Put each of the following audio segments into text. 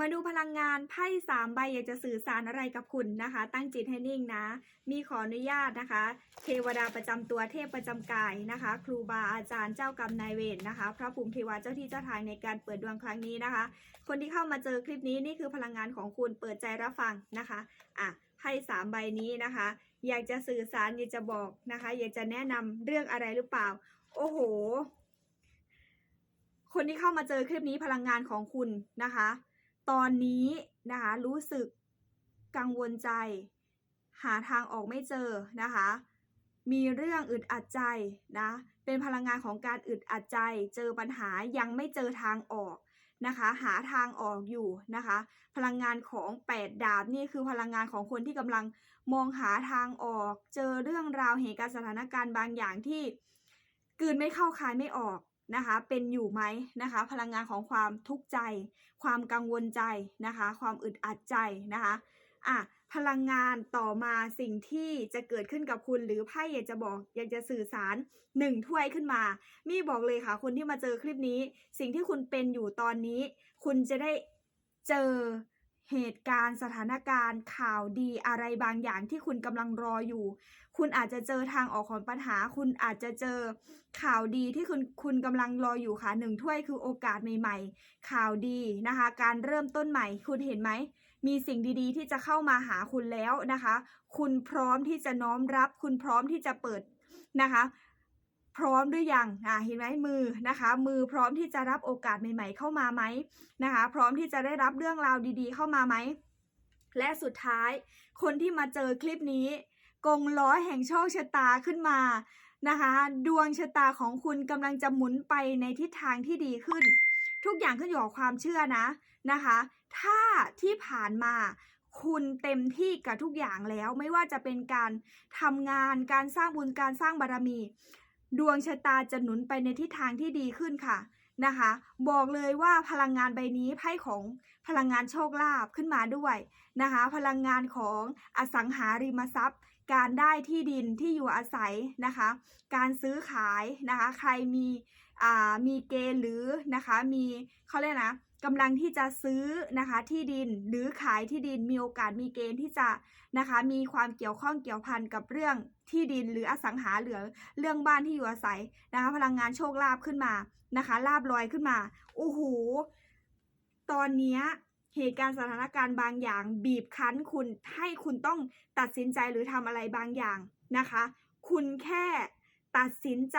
มาดูพลังงานไพ่สามใบอยากจะสื่อสารอะไรกับคุณนะคะ ตั้งจิตให้นิ่งนะ มีขออนุญาตนะคะ เทวดาประจำตัวเทพประจำกายนะคะ ครูบาอาจารย์เจ้ากรรมนายเวรนะคะ พระภูมิเทวาเจ้าที่เจ้าทางในการเปิดดวงครั้งนี้นะคะ คนที่เข้ามาเจอคลิปนี้นี่คือพลังงานของคุณเปิดใจรับฟังนะคะอะไพ่สามใบนี้นะคะ อยากจะสื่อสารอยากจะบอกนะคะ อยากจะแนะนำเรื่องอะไรหรือเปล่า โอ้โห คนที่เข้ามาเจอคลิปนี้พลังงานของคุณนะคะ ตอนนี้นะคะรู้สึกกังวลใจ หาทางออกไม่เจอนะคะ มีเรื่องอึดอัดใจนะเป็นพลังงานของการอึดอัดใจ เจอปัญหายังไม่เจอทางออกนะคะ หาทางออกอยู่นะคะ พลังงานของแปดดาบนี่คือพลังงานของคนที่กำลังมองหาทางออก เจอเรื่องราวเหตุการณ์สถานการณ์บางอย่างที่กืนไม่เข้าคายไม่ออก นะคะเป็นอยู่ไหมนะคะพลังงานของความทุกข์ใจ ความกังวลใจนะคะความอึดอัดใจนะคะอะพลังงานต่อมาสิ่งที่จะเกิดขึ้นกับคุณหรือไพ่อยากจะบอกอยากจะสื่อสารหนึ่งถ้วยขึ้นมา มี่บอกเลยค่ะ คนที่มาเจอคลิปนี้ สิ่งที่คุณเป็นอยู่ตอนนี้ คุณจะได้เจอ เหตุการณ์สถานการณ์ข่าวดีอะไรบางอย่างที่คุณกำลังรออยู่ คุณอาจจะเจอทางออกของปัญหา คุณอาจจะเจอข่าวดีที่คุณคุณกำลังรออยู่ค่ะหนึ่งถ้วยคือโอกาสใหม่ ๆ ข่าวดีนะคะ การเริ่มต้นใหม่ คุณเห็นไหมมีสิ่งดีๆ ที่จะเข้ามาหาคุณแล้วนะคะ คุณพร้อมที่จะน้อมรับ คุณพร้อมที่จะเปิดนะคะ พร้อมหรือยังอ่าเห็นไหมมือนะคะ มือพร้อมที่จะรับโอกาสใหม่ ๆ เข้ามาไหมนะคะ พร้อมที่จะได้รับเรื่องราวดีๆ เข้ามาไหมและสุดท้าย คนที่มาเจอคลิปนี้ กงล้อแห่งโชคชะตาขึ้นมานะคะ ดวงชะตาของคุณกำลังจะหมุนไปในทิศทางที่ดีขึ้น ทุกอย่างขึ้นอยู่กับความเชื่อนะนะคะ ถ้าที่ผ่านมาคุณเต็มที่กับทุกอย่างแล้วไม่ว่าจะเป็นการทำงานการสร้างบุญการสร้างบารมี ดวงชะตาจะหนุนไปในทิศทางที่ดีขึ้นค่ะนะคะ บอกเลยว่าพลังงานใบนี้ไพ่ของพลังงานโชคลาภขึ้นมาด้วยนะคะ พลังงานของอสังหาริมทรัพย์ การได้ที่ดินที่อยู่อาศัยนะคะ การซื้อขายนะคะ ใครมีอ่ามีเกณฑ์หรือนะคะ มีเขาเรียกนะกำลังที่จะซื้อนะคะที่ดินหรือขายที่ดินมีโอกาสมีเกณฑ์ที่จะนะคะมีความเกี่ยวข้องเกี่ยวพันกับเรื่องที่ดินหรืออสังหาหรือเรื่องบ้านที่อยู่อาศัยนะคะพลังงานโชคลาภขึ้นมานะคะลาบลอยขึ้นมาโอ้โหตอนนี้เหตุการณ์สถานการณ์บางอย่าง บีบคั้นคุณให้คุณต้องตัดสินใจหรือทำอะไรบางอย่างนะคะ คุณแค่ ตัดสินใจ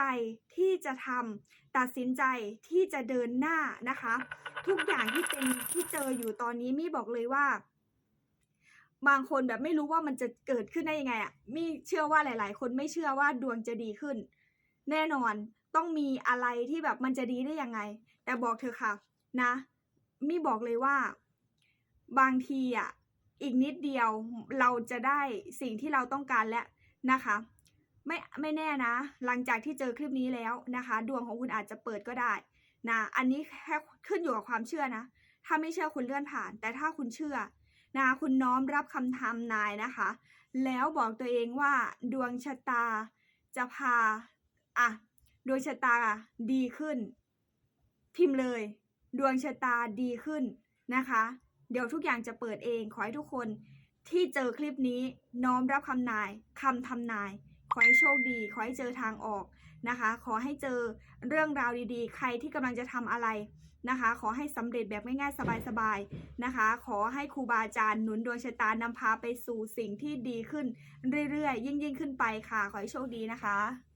ที่จะทำตัดสินใจที่จะเดินหน้านะคะ ทุกอย่างที่เป็นที่เจออยู่ตอนนี้มี่บอกเลยว่า บางคนแบบไม่รู้ว่ามันจะเกิดขึ้นได้ยังไงอะมี่เชื่อว่าหลาย ๆ คนไม่เชื่อว่าดวงจะดีขึ้น แน่นอนต้องมีอะไรที่แบบมันจะดีได้ยังไง แต่บอกเธอะค่ะ นะมี่บอกเลยว่า บางทีอะอีกนิดเดียวเราจะได้สิ่งที่เราต้องการแล้วนะคะ ไม่ไม่แน่นะ หลังจากที่เจอคลิปนี้แล้วนะคะ ดวงของคุณอาจจะเปิดก็ได้นะอันนี้แค่ขึ้นอยู่กับความเชื่อนะ ถ้าไม่เชื่อคุณเลื่อนผ่าน แต่ถ้าคุณเชื่อนะคุณน้อมรับคำทำนายนะคะ แล้วบอกตัวเองว่าดวงชะตาจะพาอะดวงชะตาดีขึ้น พิมพ์เลย ดวงชะตาดีขึ้นนะคะ เดี๋ยวทุกอย่างจะเปิดเองขอให้ทุกคนที่เจอคลิปนี้น้อมรับคำนายคำทำนาย อให้โชคดี ขอให้เจอทางออกนะคะ ขอให้เจอเรื่องราวดีๆ ใครที่กำลังจะทำอะไรนะคะ ขอให้สำเร็จแบบง่ายๆ สบายๆนะคะ ขอให้ครูบาอาจารย์หนุนดวงชะตานำพาไปสู่สิ่งที่ดีขึ้นเรื่อยๆ ยิ่งๆ ขึ้นไปค่ะ ขอให้โชคดีนะคะ